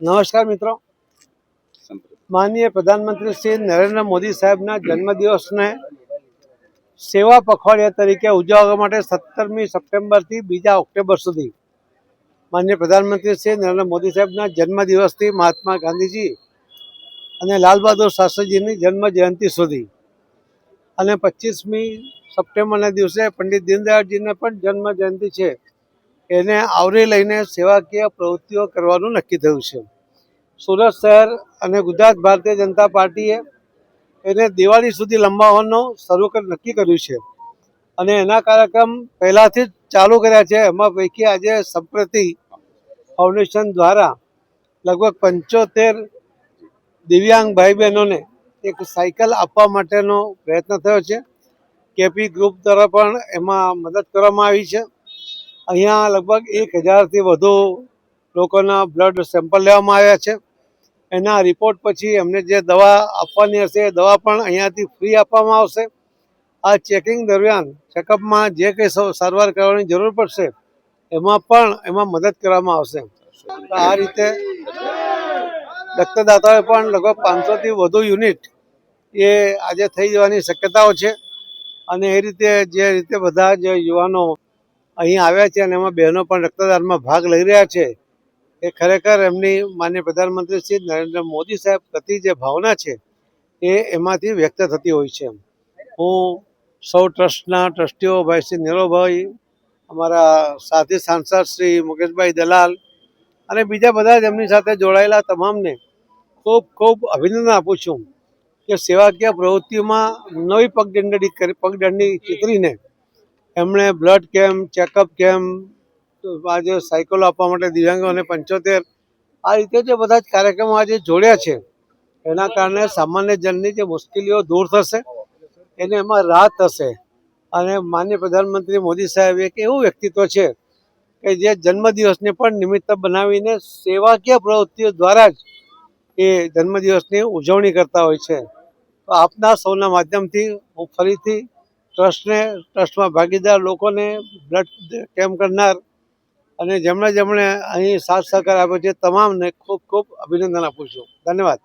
નમસ્કાર મિત્રો. માનનીય પ્રધાનમંત્રી શ્રી નરેન્દ્ર મોદી સાહેબના જન્મદિવસને સેવા પખવાડિયા તરીકે ઉજવવા માટે સત્તરમી સપ્ટેમ્બરથી બીજા ઓક્ટોબર સુધી માનનીય પ્રધાનમંત્રી શ્રી નરેન્દ્ર મોદી સાહેબના જન્મદિવસથી મહાત્મા ગાંધીજી અને લાલ બહાદુર શાસ્ત્રીજીની જન્મ જયંતિ સુધી અને પચીસમી સપ્ટેમ્બરના દિવસે પંડિત દીનદયાળજીને પણ જન્મ જયંતિ છે. એને આવરી લઈને સેવાકીય પ્રવૃત્તિઓ કરવાનું નક્કી થયું છે. સુરત શહેર અને ગુજરાત ભારતીય જનતા પાર્ટીએ એને દિવાળી સુધી લંબાવવાનું શરૂ કર, નક્કી કર્યું છે. અને એના કાર્યક્રમ પહેલાંથી જ ચાલુ કર્યા છે. એમાં પૈકી આજે સંપ્રતિ ફાઉન્ડેશન દ્વારા લગભગ પંચોતેર દિવ્યાંગ ભાઈ બહેનોને એક સાયકલ આપવા માટેનો પ્રયત્ન થયો છે. કેપી ગ્રુપ દ્વારા પણ એમાં મદદ કરવામાં આવી છે. અહીંયા લગભગ એક હજારથી વધુ લોકોના બ્લડ સેમ્પલ લેવામાં આવ્યા છે. એના રિપોર્ટ પછી એમને જે દવા આપવાની હશે, એ દવા પણ અહીંયાથી ફ્રી આપવામાં આવશે. આ ચેકિંગ દરમિયાન ચેકઅપમાં જે કંઈ સારવાર કરવાની જરૂર પડશે, એમાં પણ એમાં મદદ કરવામાં આવશે. આ રીતે રક્તદાતાઓએ પણ લગભગ પાંચસોથી વધુ યુનિટ એ આજે થઈ જવાની શક્યતાઓ છે. અને એ રીતે જે રીતે બધા જ યુવાનો અહીં આવ્યા છે અને એમાં બહેનો પણ રક્તદાનમાં ભાગ લઈ રહ્યા છે. એ ખરેખર એમની માન્ય પ્રધાનમંત્રી શ્રી નરેન્દ્ર મોદી સાહેબ પ્રતિ જે ભાવના છે એ એમાંથી વ્યક્ત થતી હોય છે. હું સૌ ટ્રસ્ટના ટ્રસ્ટીઓ ભાઈ શ્રી નીરવભાઈ અમારા સાથી સાંસદ શ્રી મુકેશભાઈ દલાલ અને બીજા બધા જ એમની સાથે જોડાયેલા તમામને ખૂબ ખૂબ અભિનંદન આપું છું કે સેવાકીય પ્રવૃત્તિઓમાં નવી પગદંડી કરી પગદંડી ચિતરીને એમણે બ્લડ કેમ્પ ચેકઅપ કેમ્પ આજે સાયકલો આપવા માટે દિવ્યાંગોને પંચોતેર. આ રીતે જે બધા જ કાર્યક્રમો આજે જોડ્યા છે, એના કારણે સામાન્ય જનની જે મુશ્કેલીઓ દૂર થશે, એને એમાં રાહત થશે અને માન્ય પ્રધાનમંત્રી મોદી સાહેબ એક એવું વ્યક્તિત્વ છે કે જે જન્મદિવસને પણ નિમિત્ત બનાવીને સેવાકીય પ્રવૃત્તિઓ દ્વારા જ એ જન્મદિવસની ઉજવણી કરતા હોય છે. તો આપના સૌના માધ્યમથી હું ફરીથી ટ્રસ્ટને, ટ્રસ્ટમાં ભાગીદાર લોકોને બ્લડ કેમ્પ કરનાર અને જેમણે જેમણે અહીં સાથ સહકાર આપ્યો છે, તમામને ખૂબ ખૂબ અભિનંદન આપું છું. ધન્યવાદ.